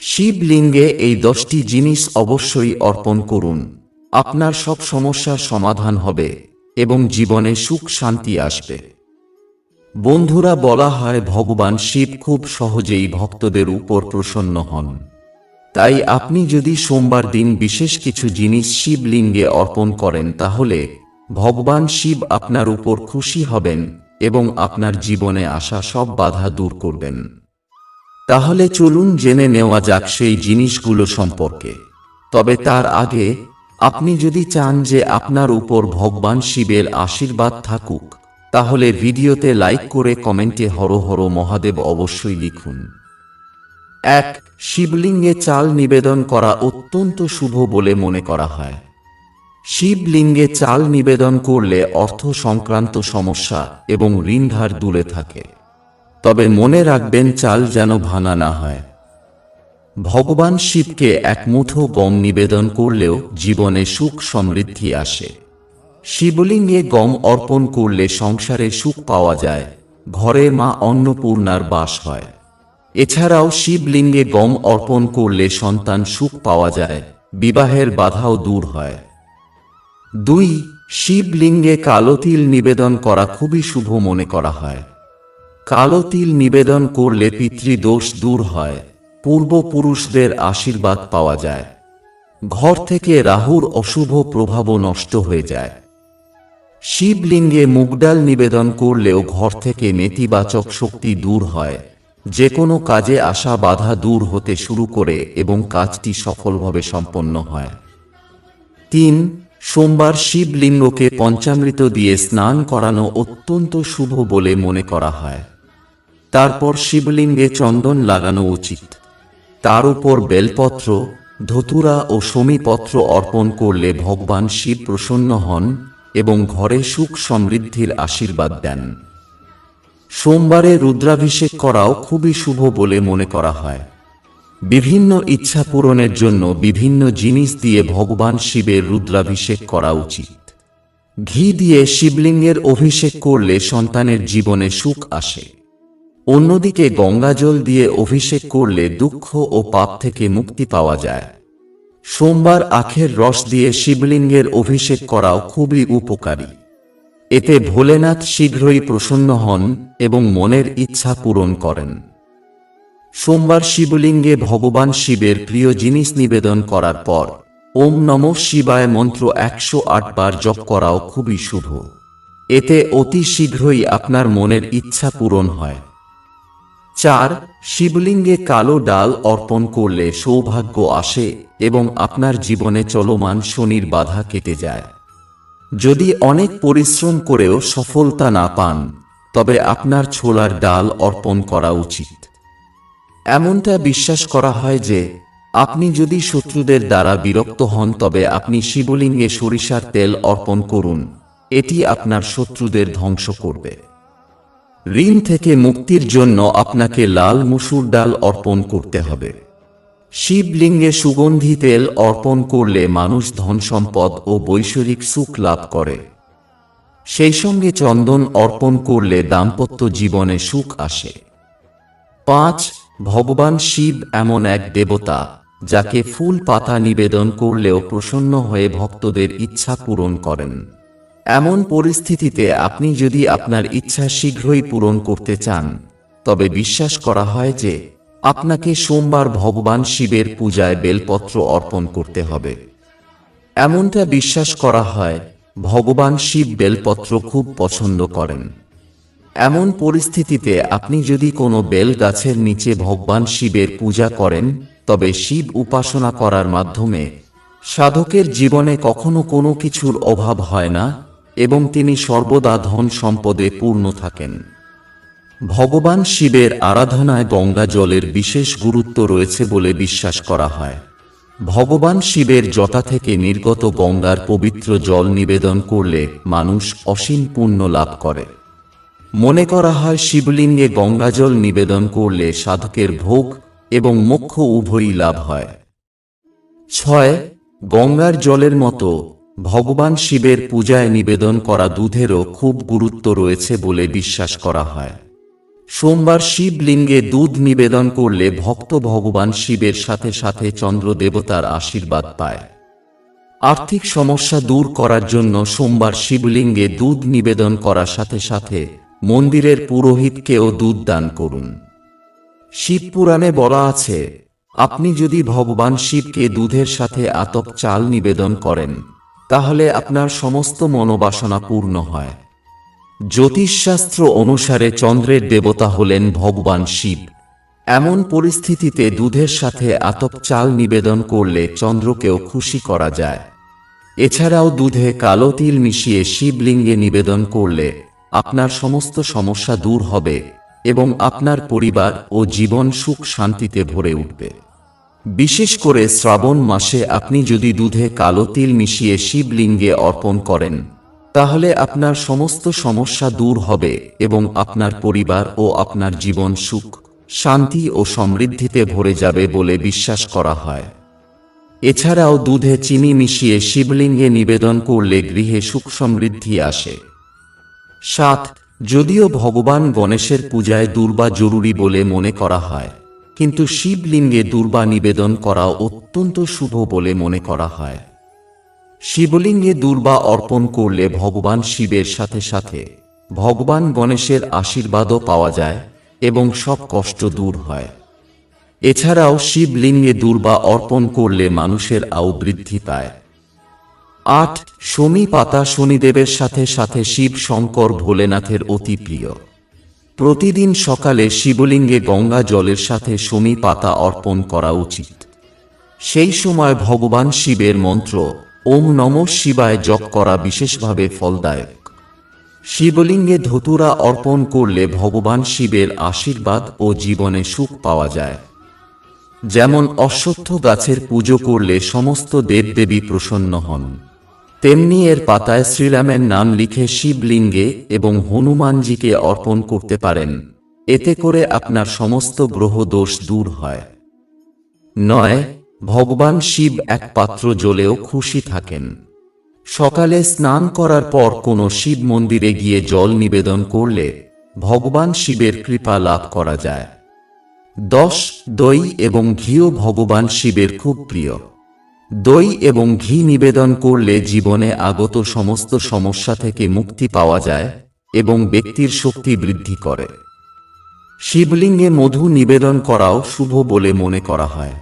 শিবলিঙ্গে এই দশটি জিনিস অবশ্যই অর্পণ করুন। আপনার সব সমস্যার সমাধান হবে এবং জীবনে সুখ শান্তি আসবে। বন্ধুরা, বলা হয় ভগবান শিব খুব সহজেই ভক্তদের উপর প্রসন্ন হন। তাই আপনি যদি সোমবার দিন বিশেষ কিছু জিনিস শিবলিঙ্গে অর্পণ করেন, তাহলে ভগবান শিব আপনার উপর খুশি হবেন এবং আপনার জীবনে আসা সব বাধা দূর করবেন। তাহলে চলুন জেনে নেওয়া যাক সেই জিনিসগুলো সম্পর্কে। তবে তার আগে, আপনি যদি চান যে আপনার উপর ভগবান শিবের আশীর্বাদ থাকুক, তাহলে ভিডিওতে লাইক করে কমেন্টে হর হর মহাদেব অবশ্যই লিখুন। এক, শিবলিঙ্গে চাল নিবেদন করা অত্যন্ত শুভ বলে মনে করা হয়। শিবলিঙ্গে চাল নিবেদন করলে অর্থ সংক্রান্ত সমস্যা এবং ঋণধার দূরে থাকে। তবে মনে রাখবেন, চাল যেন ভাঙা না হয়। ভগবান শিবকে এক মুঠো গম নিবেদন করলেও জীবনে সুখ সমৃদ্ধি আসে। শিবলিঙ্গে গম অর্পণ করলে সংসারে সুখ পাওয়া যায়, ঘরে মা অন্নপূর্ণার বাস হয়। এছাড়াও শিবলিঙ্গে গম অর্পণ করলে সন্তান সুখ পাওয়া যায়, বিবাহের বাধাও দূর হয়। দুই, শিবলিঙ্গে কালো তিল নিবেদন করা খুবই শুভ মনে করা হয়। কালো তিল নিবেদন করলে পিতৃদোষ দূর হয়, পূর্বপুরুষদের আশীর্বাদ পাওয়া যায়। ঘর থেকে রাহুর অশুভ প্রভাবও নষ্ট হয়ে যায়। শিবলিঙ্গে মুগডাল নিবেদন করলেও ঘর থেকে নেতিবাচক শক্তি দূর হয় যে কোনো কাজে আসা বাধা দূর হতে শুরু করে এবং কাজটি সফলভাবে সম্পন্ন হয়। তিন সোমবার শিবলিঙ্গকে পঞ্চামৃত দিয়ে স্নান করানো অত্যন্ত শুভ বলে মনে করা হয়। তারপর শিবলিঙ্গে চন্দন লাগানো উচিত। তার উপর বেলপত্র, ধতুরা ও সমীপত্র অর্পণ করলে ভগবান শিব প্রসন্ন হন এবং ঘরে সুখ সমৃদ্ধির আশীর্বাদ দেন। সোমবারে রুদ্রাভিষেক করাও খুবই শুভ বলে মনে করা হয়। বিভিন্ন ইচ্ছা পূরণের জন্য বিভিন্ন জিনিস দিয়ে ভগবান শিবের রুদ্রাভিষেক করা উচিত। ঘি দিয়ে শিবলিঙ্গের অভিষেক করলে সন্তানের জীবনে সুখ আসে। অন্যদিকে গঙ্গাজল দিয়ে অভিষেক করলে দুঃখ ও পাপ থেকে মুক্তি পাওয়া যায়। সোমবার আখের রস দিয়ে শিবলিঙ্গের অভিষেক করাও খুবই উপকারী। এতে ভোলেনাথ শীঘ্রই প্রসন্ন হন এবং মনের ইচ্ছা পূরণ করেন। সোমবার শিবলিঙ্গে ভগবান শিবের প্রিয় জিনিস নিবেদন করার পর, ওম নম শিবায় মন্ত্র একশো বার জপ করাও খুবই শুভ। এতে অতি শীঘ্রই আপনার মনের ইচ্ছা পূরণ হয়। চার, শিবলিঙ্গে কালো ডাল অর্পণ করলে সৌভাগ্য আসে এবং আপনার জীবনে চলমান শনির বাধা কেটে যায়। যদি অনেক পরিশ্রম করেও সফলতা না পান, তবে আপনার ছোলার ডাল অর্পণ করা উচিত। এমনটা বিশ্বাস করা হয় যে, আপনি যদি শত্রুদের দ্বারা বিরক্ত হন, তবে আপনি শিবলিঙ্গে সরিষার তেল অর্পণ করুন। এটি আপনার শত্রুদের ধ্বংস করবে। ঋণ থেকে মুক্তির জন্য আপনাকে লাল মুসুর ডাল অর্পণ করতে হবে। শিবলিঙ্গে সুগন্ধি তেল অর্পণ করলে মানুষ ধন সম্পদ ও বৈষয়িক সুখ লাভ করে। সেই সঙ্গে চন্দন অর্পণ করলে দাম্পত্য জীবনে সুখ আসে। পাঁচ, ভগবান শিব এমন এক দেবতা, যাকে ফুল পাতা নিবেদন করলেও প্রসন্ন হয়ে ভক্তদের ইচ্ছা পূরণ করেন। এমন পরিস্থিতিতে আপনি যদি আপনার ইচ্ছা শীঘ্রই পূরণ করতে চান, তবে বিশ্বাস করা হয় যে, আপনাকে সোমবার ভগবান শিবের পূজায় বেলপত্র অর্পণ করতে হবে। এমনটা বিশ্বাস করা হয়, ভগবান শিব বেলপত্র খুব পছন্দ করেন। এমন পরিস্থিতিতে আপনি যদি কোনো বেল গাছের নিচে ভগবান শিবের পূজা করেন, তবে শিব উপাসনা করার মাধ্যমে সাধকের জীবনে কখনো কোনো কিছুর অভাব হয় না এবং তিনি সর্বদা ধন সম্পদে পূর্ণ থাকেন। ভগবান শিবের আরাধনায় গঙ্গা জলের বিশেষ গুরুত্ব রয়েছে বলে বিশ্বাস করা হয়। ভগবান শিবের জটা থেকে নির্গত গঙ্গার পবিত্র জল নিবেদন করলে মানুষ অসীম পুণ্য লাভ করে। মনে করা হয় শিবলিঙ্গে গঙ্গাজল নিবেদন করলে সাধকের ভোগ এবং মোক্ষ উভয়ই লাভ হয়। ছয়, গঙ্গার জলের মতো ভগবান শিবের পূজায় নিবেদন করা দুধেরও খুব গুরুত্ব রয়েছে বলে বিশ্বাস করা হয়। সোমবার শিবলিঙ্গে দুধ নিবেদন করলে ভক্ত ভগবান শিবের সাথে সাথে চন্দ্র দেবতার আশীর্বাদ পায়। আর্থিক সমস্যা দূর করার জন্য সোমবার শিবলিঙ্গে দুধ নিবেদন করার সাথে সাথে মন্দিরের পুরোহিতকেও দুধ দান করুন। শিব পুরাণে বলা আছে, আপনি যদি ভগবান শিবকে দুধের সাথে আতপ চাল নিবেদন করেন, তাহলে আপনার সমস্ত মনোবাসনা পূর্ণ হয়। জ্যোতিষশাস্ত্র অনুসারে চন্দ্রের দেবতা হলেন ভগবান শিব। এমন পরিস্থিতিতে দুধের সাথে আতপ চাল নিবেদন করলে চন্দ্রকেও খুশি করা যায়। এছাড়াও দুধে কালো তিল মিশিয়ে শিবলিঙ্গে নিবেদন করলে আপনার সমস্ত সমস্যা দূর হবে এবং আপনার পরিবার ও জীবন সুখ শান্তিতে ভরে উঠবে। বিশেষ করে শ্রাবণ মাসে আপনি যদি দুধে কালো তিল মিশিয়ে শিবলিঙ্গে অর্পণ করেন, তাহলে আপনার সমস্ত সমস্যা দূর হবে এবং আপনার পরিবার ও আপনার জীবন সুখ, শান্তি ও সমৃদ্ধিতে ভরে যাবে বলে বিশ্বাস করা হয়। এছাড়াও দুধে চিনি মিশিয়ে শিবলিঙ্গে নিবেদন করলে গৃহে সুখ সমৃদ্ধি আসে। সাত, যদিও ভগবান গণেশের পূজায় দুর্বা জরুরি বলে মনে করা হয়, কিন্তু শিবলিঙ্গে দুর্বা নিবেদন করা অত্যন্ত শুভ বলে মনে করা হয়। শিবলিঙ্গে দুর্বা অর্পণ করলে ভগবান শিবের সাথে সাথে ভগবান গণেশের আশীর্বাদও পাওয়া যায় এবং সব কষ্ট দূর হয়। এছাড়াও শিবলিঙ্গে দুর্বা অর্পণ করলে মানুষের আও বৃদ্ধি পায়। আট শমি পাতা শনিদেবের সাথে সাথে শিব শঙ্কর ভোলেনাথের অতি প্রিয়। প্রতিদিন সকালে শিবলিঙ্গে গঙ্গা জলের সাথে শমি পাতা অর্পণ করা উচিত। সেই সময় ভগবান শিবের মন্ত্র, ওম নম শিবায় জপ করা বিশেষভাবে ফলদায়ক। শিবলিঙ্গে ধতুরা অর্পণ করলে ভগবান শিবের আশীর্বাদ ও জীবনে সুখ পাওয়া যায়। যেমন অশ্বত্থ গাছের পুজো করলে সমস্ত দেবদেবী প্রসন্ন হন। তেমনি এর পাতায় শ্রীরামের নাম লিখে শিবলিঙ্গে এবং হনুমানজিকে অর্পণ করতে পারেন। এতে করে আপনার সমস্ত গ্রহ দোষ দূর হয়। নয়, ভগবান শিব এক পাত্র জলেও খুশি থাকেন। সকালে স্নান করার পর কোনো শিব মন্দিরে গিয়ে জল নিবেদন করলে ভগবান শিবের কৃপা লাভ করা যায়। দশ, দই এবং ঘিও ভগবান শিবের খুব প্রিয়। দই এবং ঘি নিবেদন করলে জীবনে আগত সমস্ত সমস্যা থেকে মুক্তি পাওয়া যায় এবং ব্যক্তির শক্তি বৃদ্ধি করে। শিবলিঙ্গে মধু নিবেদন করাও শুভ বলে মনে করা হয়।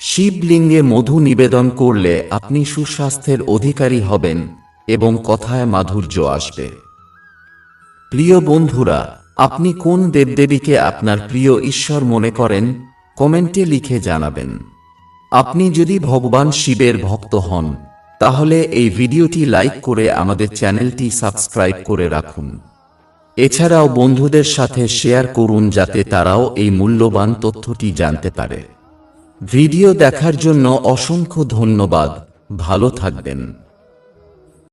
শিবলিঙ্গে মধু নিবেদন করলে আপনি সুস্বাস্থ্যের অধিকারী হবেন এবং কথায় মাধুর্য আসবে। প্রিয় বন্ধুরা, আপনি কোন দেবদেবীকে আপনার প্রিয় ঈশ্বর মনে করেন? কমেন্টে লিখে জানাবেন। আপনি যদি ভগবান শিবের ভক্ত হন, তাহলে এই ভিডিওটি লাইক করে আমাদের চ্যানেলটি সাবস্ক্রাইব করে রাখুন। এছাড়াও বন্ধুদের সাথে শেয়ার করুন যাতে তারাও এই মূল্যবান তথ্যটি জানতে পারে। ভিডিও দেখার জন্য অসংখ্য ধন্যবাদ। ভালো থাকবেন।